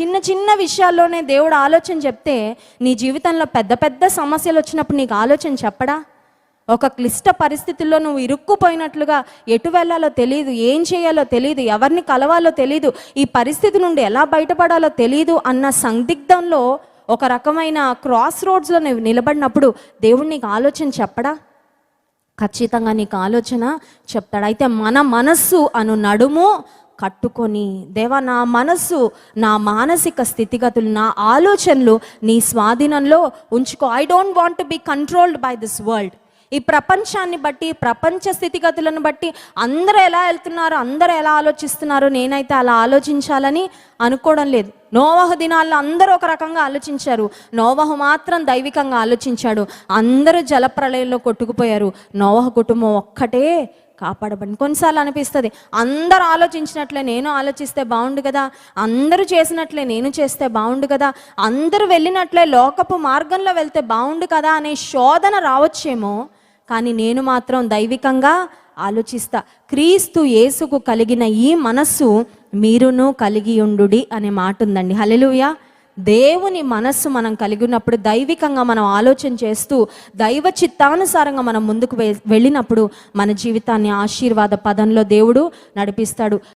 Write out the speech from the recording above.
చిన్న చిన్న విషయాల్లోనే దేవుడు ఆలోచన చెప్తే నీ జీవితంలో పెద్ద పెద్ద సమస్యలు వచ్చినప్పుడు నీకు ఆలోచన చెప్పడా? ఒక క్లిష్ట పరిస్థితుల్లో నువ్వు ఇరుక్కుపోయినట్లుగా ఎటు వెళ్ళాలో తెలియదు ఏం చేయాలో తెలియదు ఎవరిని కలవాలో తెలియదు ఈ పరిస్థితి నుండి ఎలా బయటపడాలో తెలియదు అన్న సందిగ్ధంలో ఒక రకమైన క్రాస్ రోడ్స్లో నువ్వు నిలబడినప్పుడు దేవుడు నీకు ఆలోచన చెప్పడా? ఖచ్చితంగా నీకు ఆలోచన చెప్తాడు. అయితే మన మనస్సు అను నడుము కట్టుకొని దేవా నా మనస్సు నా మానసిక స్థితిగతులు నా ఆలోచనలు నీ స్వాధీనంలో ఉంచుకో. I don't want be controlled by this world ఈ ప్రపంచాన్ని బట్టి ప్రపంచ స్థితిగతులను బట్టి అందరూ ఎలా వెళ్తున్నారు అందరూ ఎలా ఆలోచిస్తున్నారు నేనైతే అలా ఆలోచించాలని అనుకోవడం లేదు. నోవహ దినాల్లో అందరూ ఒక రకంగా ఆలోచించారు. నోవహ మాత్రం దైవికంగా ఆలోచించాడు. అందరూ జలప్రలయంలో కొట్టుకుపోయారు. నోవహ కుటుంబం ఒక్కటే కాపాడబడింది కొన్నిసార్లు అనిపిస్తుంది అందరూ ఆలోచించినట్లే నేను ఆలోచిస్తే బాగుండు కదా అందరూ చేసినట్లే నేను చేస్తే బాగుండు కదా అందరూ వెళ్ళినట్లే లోకపు మార్గంలో వెళ్తే బాగుండు కదా అనే శోధన రావచ్చేమో కానీ నేను మాత్రం దైవికంగా ఆలోచిస్తా. క్రీస్తు యేసుకు కలిగిన ఈ మనస్సు మీరును కలిగి ఉండుడి అనే మాట ఉందండి హలెలుయా దేవుని మనస్సు మనం కలిగి ఉన్నప్పుడు దైవికంగా మనం ఆలోచన చేస్తూ దైవ చిత్తానుసారంగా మనం ముందుకు వె- వెళ్ళినప్పుడు మన జీవితాన్ని ఆశీర్వాద పదంలో దేవుడు నడిపిస్తాడు.